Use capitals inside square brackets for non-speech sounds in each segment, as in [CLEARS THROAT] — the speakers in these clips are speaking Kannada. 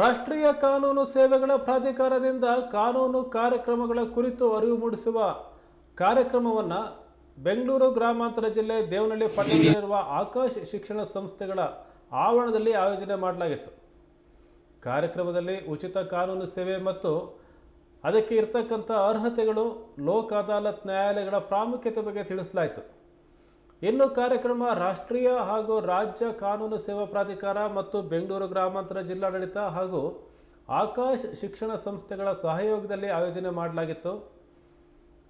ರಾಷ್ಟ್ರೀಯ ಕಾನೂನು ಸೇವೆಗಳ ಪ್ರಾಧಿಕಾರದಿಂದ ಕಾನೂನು ಕಾರ್ಯಕ್ರಮಗಳ ಕುರಿತು ಅರಿವು ಮೂಡಿಸುವ ಕಾರ್ಯಕ್ರಮವನ್ನು ಬೆಂಗಳೂರು ಗ್ರಾಮಾಂತರ ಜಿಲ್ಲೆ ದೇವನಹಳ್ಳಿ ಪಟ್ಟಣದಲ್ಲಿರುವ ಆಕಾಶ್ ಶಿಕ್ಷಣ ಸಂಸ್ಥೆಗಳ ಆವರಣದಲ್ಲಿ ಆಯೋಜನೆ ಮಾಡಲಾಗಿತ್ತು. ಕಾರ್ಯಕ್ರಮದಲ್ಲಿ ಉಚಿತ ಕಾನೂನು ಸೇವೆ ಮತ್ತು ಅದಕ್ಕೆ ಇರ್ತಕ್ಕಂಥ ಅರ್ಹತೆಗಳು ಲೋಕ ಅದಾಲತ್ ನ್ಯಾಯಾಲಯಗಳ ಪ್ರಾಮುಖ್ಯತೆ ಬಗ್ಗೆ ತಿಳಿಸಲಾಯಿತು. ಇನ್ನು ಕಾರ್ಯಕ್ರಮ ರಾಷ್ಟ್ರೀಯ ಹಾಗೂ ರಾಜ್ಯ ಕಾನೂನು ಸೇವಾ ಪ್ರಾಧಿಕಾರ ಮತ್ತು ಬೆಂಗಳೂರು ಗ್ರಾಮಾಂತರ ಜಿಲ್ಲಾಡಳಿತ ಹಾಗೂ ಆಕಾಶ್ ಶಿಕ್ಷಣ ಸಂಸ್ಥೆಗಳ ಸಹಯೋಗದಲ್ಲಿ ಆಯೋಜನೆ ಮಾಡಲಾಗಿತ್ತು.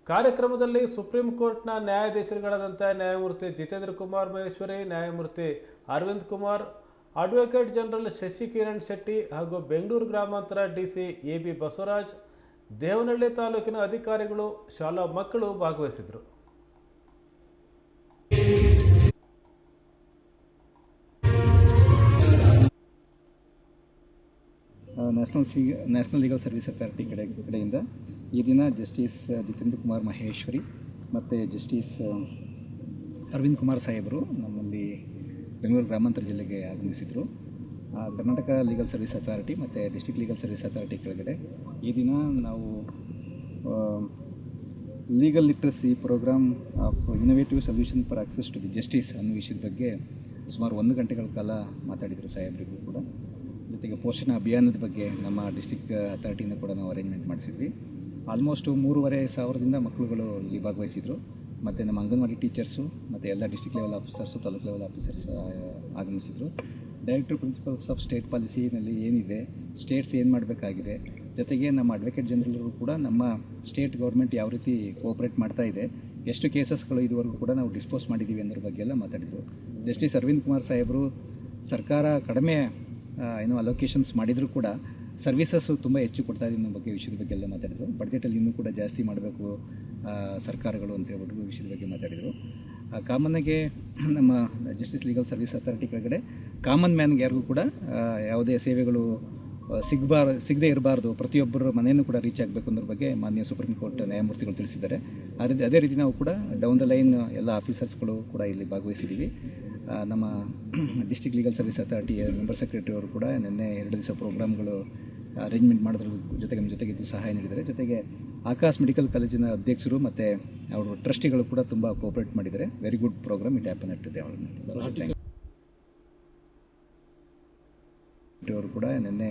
ಕಾರ್ಯಕ್ರಮದಲ್ಲಿ ಸುಪ್ರೀಂ ಕೋರ್ಟ್ನ ನ್ಯಾಯಾಧೀಶರುಗಳಾದಂಥ ನ್ಯಾಯಮೂರ್ತಿ ಜಿತೇಂದ್ರ ಕುಮಾರ್ ಮಹೇಶ್ವರಿ, ನ್ಯಾಯಮೂರ್ತಿ ಅರವಿಂದ್ ಕುಮಾರ್, ಅಡ್ವೊಕೇಟ್ ಜನರಲ್ ಶಶಿಕಿರಣ್ ಶೆಟ್ಟಿ ಹಾಗೂ ಬೆಂಗಳೂರು ಗ್ರಾಮಾಂತರ D C A B Basavaraj, Devanahalli ತಾಲೂಕಿನ ಅಧಿಕಾರಿಗಳು, ಶಾಲಾ ಮಕ್ಕಳು ಭಾಗವಹಿಸಿದರು national C national legal service authority ಕಡೆ, ಕಡೆಯಿಂದ ಈ ದಿನ ಜಸ್ಟಿಸ್ ಜಿತೇಂದ್ರ ಕುಮಾರ್ ಮಹೇಶ್ವರಿ ಮತ್ತು ಜಸ್ಟಿಸ್ ಅರವಿಂದ್ ಕುಮಾರ್ ಸಾಹೇಬರು ನಮ್ಮಲ್ಲಿ ಬೆಂಗಳೂರು ಗ್ರಾಮಾಂತರ ಜಿಲ್ಲೆಗೆ ಆಗಮಿಸಿದರು. ಕರ್ನಾಟಕ ಲೀಗಲ್ ಸರ್ವಿಸ್ ಅಥಾರಿಟಿ ಮತ್ತು ಡಿಸ್ಟ್ರಿಕ್ಟ್ ಲೀಗಲ್ ಸರ್ವಿಸ್ ಅಥಾರಿಟಿ ಕೆಳಗಡೆ ಈ ದಿನ ನಾವು legal literacy programme of innovative solution for access to the justice ಅನ್ನೋ ವಿಷಯದ ಬಗ್ಗೆ ಸುಮಾರು ಒಂದು ಗಂಟೆಗಳ ಕಾಲ ಮಾತಾಡಿದರು ಸಾಹೇಬರಿಗೂ ಕೂಡ. ಜೊತೆಗೆ ಪೋಷಣ ಅಭಿಯಾನದ ಬಗ್ಗೆ ನಮ್ಮ ಡಿಸ್ಟಿಕ್ ಅಥಾರಿಟಿಯಿಂದ ಕೂಡ ನಾವು ಅರೇಂಜ್ಮೆಂಟ್ ಮಾಡಿಸಿದ್ವಿ. ಆಲ್ಮೋಸ್ಟು ಮೂರುವರೆ ಸಾವಿರದಿಂದ ಮಕ್ಕಳುಗಳು ಇಲ್ಲಿ ಭಾಗವಹಿಸಿದರು. ಮತ್ತು ನಮ್ಮ ಅಂಗನವಾಡಿ ಟೀಚರ್ಸು ಮತ್ತು ಎಲ್ಲ district level officers taluk level officers ಆಗಮಿಸಿದರು. ಡೈರೆಕ್ಟರ್ ಪ್ರಿನ್ಸಿಪಲ್ಸ್ ಆಫ್ ಸ್ಟೇಟ್ ಪಾಲಿಸಿನಲ್ಲಿ ಏನಿದೆ ಸ್ಟೇಟ್ಸ್ ಏನು ಮಾಡಬೇಕಾಗಿದೆ, ಜೊತೆಗೆ ನಮ್ಮ ಅಡ್ವೊಕೇಟ್ ಜನರಲ್ರು ಕೂಡ ನಮ್ಮ ಸ್ಟೇಟ್ ಗೌರ್ಮೆಂಟ್ ಯಾವ ರೀತಿ ಕೋಆಪ್ರೇಟ್ ಮಾಡ್ತಾ ಇದೆ, ಎಷ್ಟು ಕೇಸಸ್ಗಳು ಇದುವರೆಗೂ ಕೂಡ ನಾವು ಡಿಸ್ಪೋಸ್ ಮಾಡಿದ್ದೀವಿ ಅನ್ನೋದ್ರ ಬಗ್ಗೆ ಎಲ್ಲ ಮಾತಾಡಿದರು. ಜಸ್ಟಿಸ್ ಅರವಿಂದ್ ಕುಮಾರ್ ಸಾಹೇಬರು ಸರ್ಕಾರ ಕಡಿಮೆ ಏನು ಅಲೋಕೇಶನ್ಸ್ ಮಾಡಿದರೂ ಕೂಡ ಸರ್ವಿಸಸ್ಸು ತುಂಬ ಹೆಚ್ಚು ಕೊಡ್ತಾ ಇದೆ ನಮ್ಮ ಬಗ್ಗೆ ವಿಷಯದ ಬಗ್ಗೆ ಎಲ್ಲ ಮಾತಾಡಿದರು. ಬಡ್ಜೆಟಲ್ಲಿ ಇನ್ನೂ ಕೂಡ ಜಾಸ್ತಿ ಮಾಡಬೇಕು ಸರ್ಕಾರಗಳು ಅಂತ ಹೇಳ್ಬಿಟ್ಟು ವಿಷಯದ ಬಗ್ಗೆ ಮಾತಾಡಿದರು. ಕಾಮನ್ನಾಗೆ [CLEARS THROAT] ನಮ್ಮ ಜಸ್ಟಿಸ್ ಲೀಗಲ್ ಸರ್ವಿಸ್ ಅಥಾರಿಟಿ ಕೆಳಗಡೆ ಕಾಮನ್ ಮ್ಯಾನ್ಗೆ ಯಾರಿಗೂ ಕೂಡ ಯಾವುದೇ ಸೇವೆಗಳು ಸಿಗಬಾರ ಸಿಗದೇ ಇರಬಾರ್ದು. ಪ್ರತಿಯೊಬ್ಬರ ಮನೆಯೂ ಕೂಡ ರೀಚ್ ಆಗಬೇಕು ಅನ್ನೋದ್ರ ಬಗ್ಗೆ ಮಾನ್ಯ ಸುಪ್ರೀಂ ಕೋರ್ಟ್ ನ್ಯಾಯಮೂರ್ತಿಗಳು ತಿಳಿಸಿದ್ದಾರೆ. ಅದೇ ಅದೇ ರೀತಿ ನಾವು ಕೂಡ ಡೌನ್ ದ ಲೈನ್ ಎಲ್ಲ ಆಫೀಸರ್ಸ್ಗಳು ಕೂಡ ಇಲ್ಲಿ ಭಾಗವಹಿಸಿದ್ದೀವಿ. ನಮ್ಮ ಡಿಸ್ಟ್ರಿಕ್ಟ್ ಲೀಗಲ್ ಸರ್ವಿಸ್ ಅಥಾರಿಟಿಯ ಮೆಂಬರ್ ಸೆಕ್ರೆಟರಿ ಅವರು ಕೂಡ ನಿನ್ನೆ ಎರಡು ದಿವಸ ಪ್ರೋಗ್ರಾಮ್ಗಳು ಅರೇಂಜ್ಮೆಂಟ್ ಮಾಡೋದ್ರ ಜೊತೆಗೆ ನಮ್ಮ ಜೊತೆಗೆ ಇದ್ದು ಸಹಾಯ ನೀಡಿದ್ದಾರೆ. ಜೊತೆಗೆ ಆಕಾಶ್ ಮೆಡಿಕಲ್ ಕಾಲೇಜಿನ ಅಧ್ಯಕ್ಷರು ಮತ್ತು ಅವರು ಟ್ರಸ್ಟಿಗಳು ಕೂಡ ತುಂಬ ಕೋಆಪ್ರೇಟ್ ಮಾಡಿದ್ದಾರೆ. Very good programme it happen ಆಗ್ತಿದೆ ಅವ್ರನ್ನ ಅವರು ಕೂಡ ನಿನ್ನೆ